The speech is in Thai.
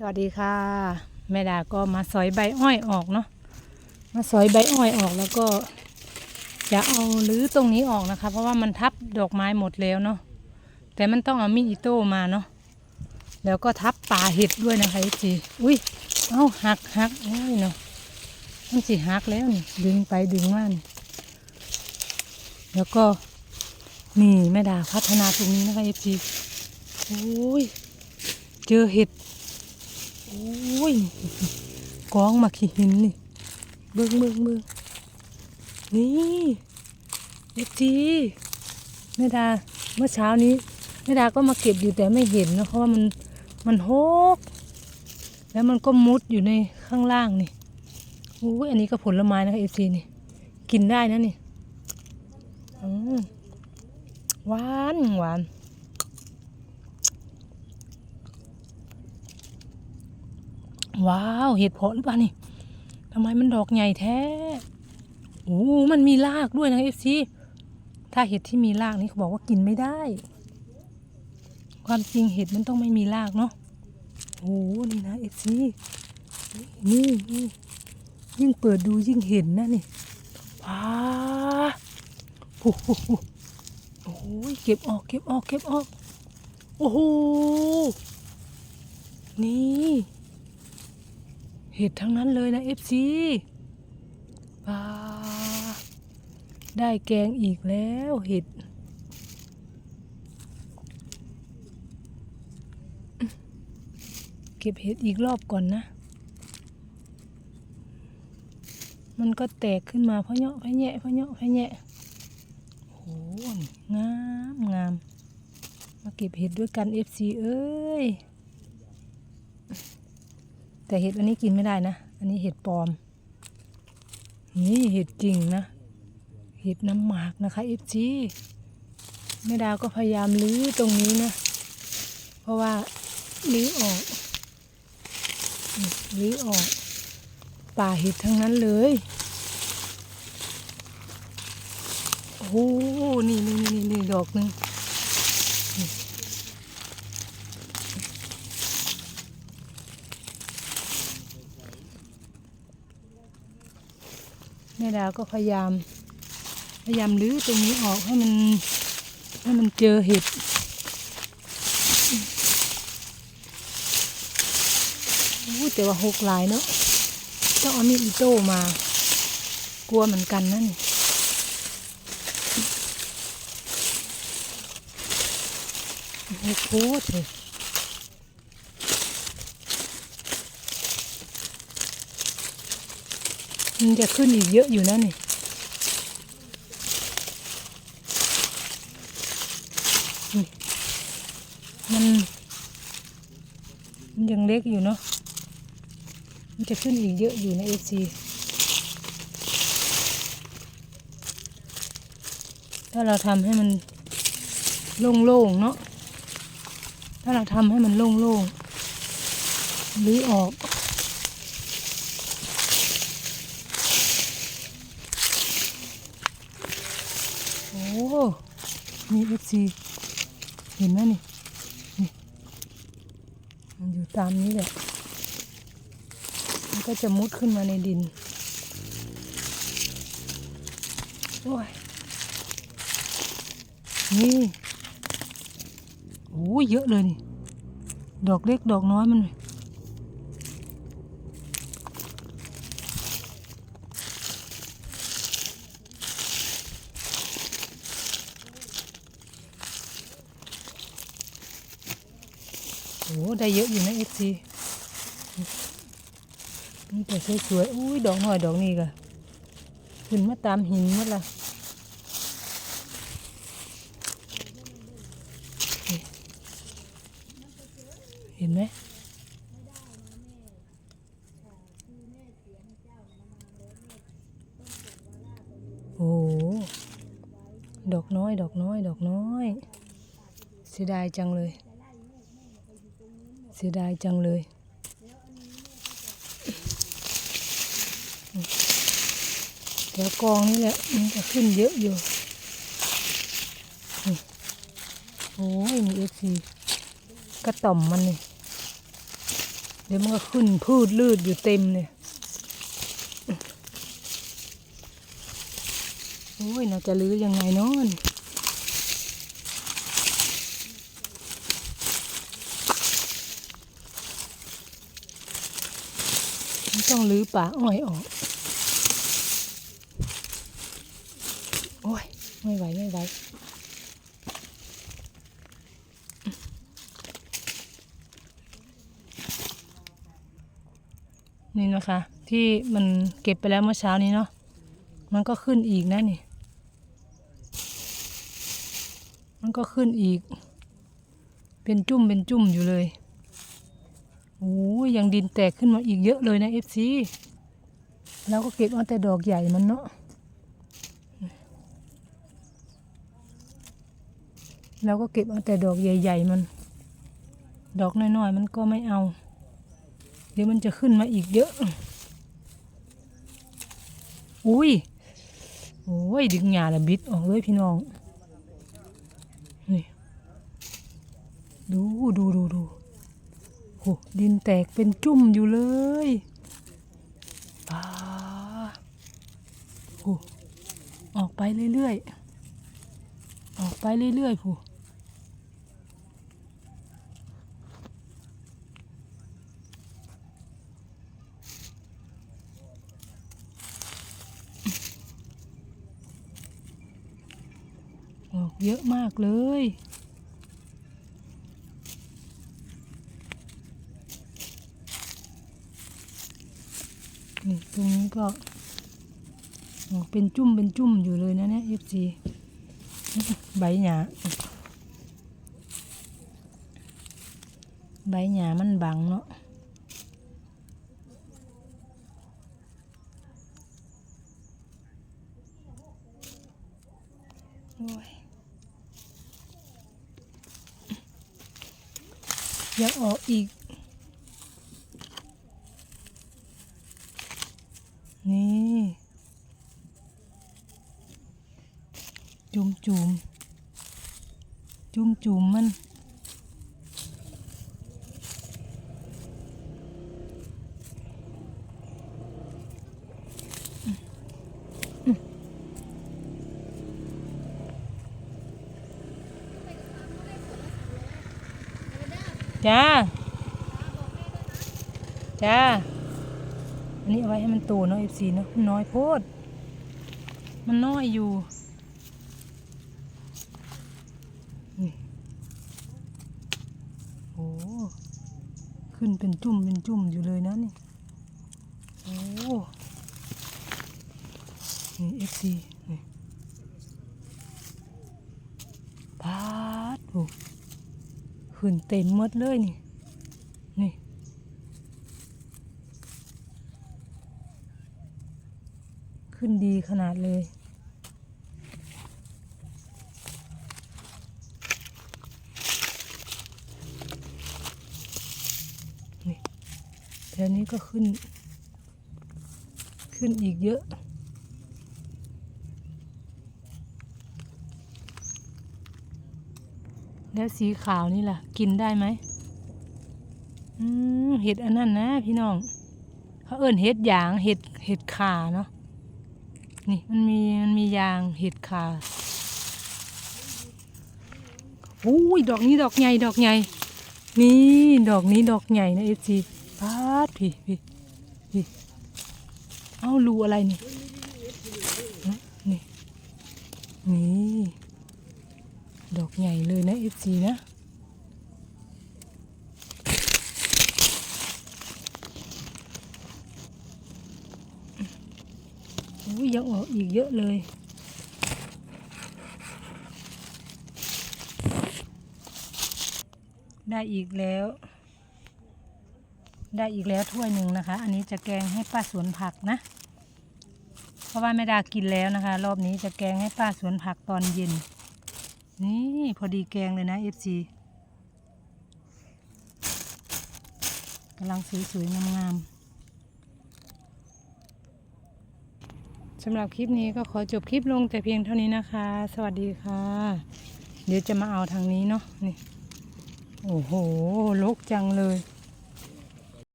สวัสดีค่ะ แม่ดาก็มาสอยใบอ้อยออกเนาะมาสอยใบอ้อยออกแล้วก็จะเอารื้อตรงนี้ออกนะคะ เพราะว่ามันทับดอกไม้หมดแล้วเนาะแต่มันต้องเอามีดอิโต้มาเนาะแล้วก็ทับป่าเห็ดด้วยนะคะจีอุ้ยเอ้าหักหักโอ้ยเนาะมันสิหักแล้วนี่ดึงไปดึงมานี่แล้วก็นี่แม่ดาพัฒนาตรงนี้นะคะเอฟซีโอ้ยเจอเห็ด อ้ยกองมาขี้หินนี่ เบิ่งเบิ่งเบิ่งนี่เอฟจีแม่ดาเมื่อเช้านี้แม่ดาก็มาเก็บอยู่แต่ไม่เห็นนะเพราะว่ามันมันโฮก แล้วมันก็มุดอยู่ในข้างล่างนี่โอ้ยอันนี้ก็ผลไม้นะคะเอฟซีนี่ กินได้นะนี่อืมหวานหวาน ว้าวเห็ดเพาะหรือเปล่านี่ทำไมมันดอกใหญ่แท้โอ้มันมีรากด้วยนะเอฟซีถ้าเห็ดที่มีรากนี่เขาบอกว่ากินไม่ได้ ความจริงเห็ดมันต้องไม่มีรากเนาะโอ้นี่นะเอฟซีนี่นี่ยิ่งเปิดดูยิ่งเห็นนะนี่ว้าโอ้โหโอ้ยเก็บออกเก็บออกเก็บออก โอ้โหนี่ เห็ดทั้งนั้นเลยนะเอฟซีปาได้แกงอีกแล้วเห็ด เก็บเห็ดอีกรอบก่อนนะ มันก็แตกขึ้นมาเพราะเนาะเพราะแยะเพราะเนาะเพราะแยะโหงามงาม มาเก็บเห็ดด้วยกันเอฟซีเอ้ย แต่เห็ดอันนี้กินไม่ได้นะ อันนี้เห็ดปลอม นี่เห็ดจริงนะ เห็ดน้ำหมากนะคะเอฟซีแม่ดาวก็พยายามลื้อตรงนี้นะ เพราะว่าลื้อออกลื้อออก ป่าเห็ดทั้งนั้นเลย โอ้โหนี่นี่นี่นี่ดอกหนึ่ง แม่ดาวก็พยายาม พยายามรื้อตรงนี้ออกให้มันให้มันเจอเห็ดโอ้แต่ว่าหกหลายเนาะต้องเอามีดอิโต้มา กลัวเหมือนกันนั่นโอ้โหเถอ มันจะขึ้นอีกเยอะอยู่นะนี่นี่มันมันยังเล็กอยู่เนาะ มันจะขึ้นอีกเยอะอยู่ในเอซีถ้าเราทำให้มันโล่งๆเนาะ ถ้าเราทำให้มันโล่งๆหรือออก มีเอฟซีเห็นไหมนี่นี่ มันอยู่ตามนี้แหละ มันก็จะมุดขึ้นมาในดิน โอ้ย นี่โอ้ยเยอะเลยนี่ ดอกเล็กดอกน้อยมันโอ้ได้เยอะอยู่นะเอฟซีนี่แต่สวยๆอุ้ยดอกหน่อยดอกนี้ก็ขึ้นมาตามหินมดละเห็นไหมโอ้ดอกน้อย ดอกน้อย ดอกน้อย เสียดายจังเลย เสียดายจังเลยเดี๋ยวกองนี่แหละมันจะขึ้นเยอะอยู่โอ้ยมีเอฟซีกระต่อมมันนี่เดี๋ยวมันก็ขึ้นพืชลืดอยู่เต็มเลยโอ้ยเราจะลื้อยังไงเนาะ ต้องรื้อป่าอ้อยออก โอ้ย ไม่ไหว ไม่ไหว นี่นะคะ ที่มันเก็บไปแล้วเมื่อเช้านี้เนาะ มันก็ขึ้นอีกนะนี่ มันก็ขึ้นอีก เป็นจุ่มเป็นจุ่มอยู่เลย โอ้ยยังดินแตกขึ้นมาอีกเยอะเลยนะเอฟซีเราก็เก็บเอาแต่ดอกใหญ่มันเนาะเราก็เก็บเอาแต่ดอกใหญ่ ๆ มัน ดอกน้อยๆมันก็ไม่เอา เดี๋ยวมันจะขึ้นมาอีกเยอะ อุ้ยโอ้ยดึงหญ้าละบิดออกเลยพี่น้อง นี่ ดูดูดูดู โหดินแตกเป็นจุ่มอยู่เลยป้าโหออกไปเรื่อยๆ ออกไปเรื่อยๆผู้ออกเยอะมากเลย นี่ตรงนี้ ก็อ๋อเป็นจุ่มเป็นจุ่มอยู่เลยนะเนี่ยเอฟซีใบหญ้าใบหญ้ามันบังเนาะอยยังออกอีก นี่ จุ่มจุ่มจุ่มจุ่มมัน จ้า จ้า อันนี้เอาไว้ให้มันโตเนาะ FC เนาะมันน้อยโพด มันน้อยอยู่โอ้ขึ้นเป็นจุ่มเป็นจุ่มอยู่เลยนะนี่ โอ้นี่ FC นี่พาดโอ้ ขึ้นเต็มหมดเลยนี่ นี่ ขึ้นดีขนาดเลยนี่แถวนี้ก็ขึ้น ขึ้นอีกเยอะ แล้วสีขาวนี่ล่ะ กินได้ไหมอืมเห็ดอันนั้นนะพี่น้อง เขาเอิ้นเห็ดยางเห็ดเห็ดขาเนาะนี่มันมีมันมียางเห็ดขาโอ้ยดอกนี้ดอกใหญ่ดอกใหญ่นี่ดอกนี้ดอกใหญ่นะเอฟซีพาดพี่พี่พี่เอารูอะไรนี่นี่นี่ ดอกใหญ่เลยนะเอฟซีนะโอ้ยยังออกอีกเยอะเลย ได้อีกแล้ว ได้อีกแล้วถ้วยหนึ่งนะคะ อันนี้จะแกงให้ป้าสวนผักนะ เพราะว่าแม่ดากินแล้วนะคะ รอบนี้จะแกงให้ป้าสวนผักตอนเย็น นี่พอดีแกงเลยนะเอฟซีกำลังสวยๆ งามๆสำหรับคลิปนี้ก็ขอจบคลิปลงแต่เพียงเท่านี้นะคะ สวัสดีค่ะ เดี๋ยวจะมาเอาทางนี้เนาะนี่ โอ้โหลกจังเลย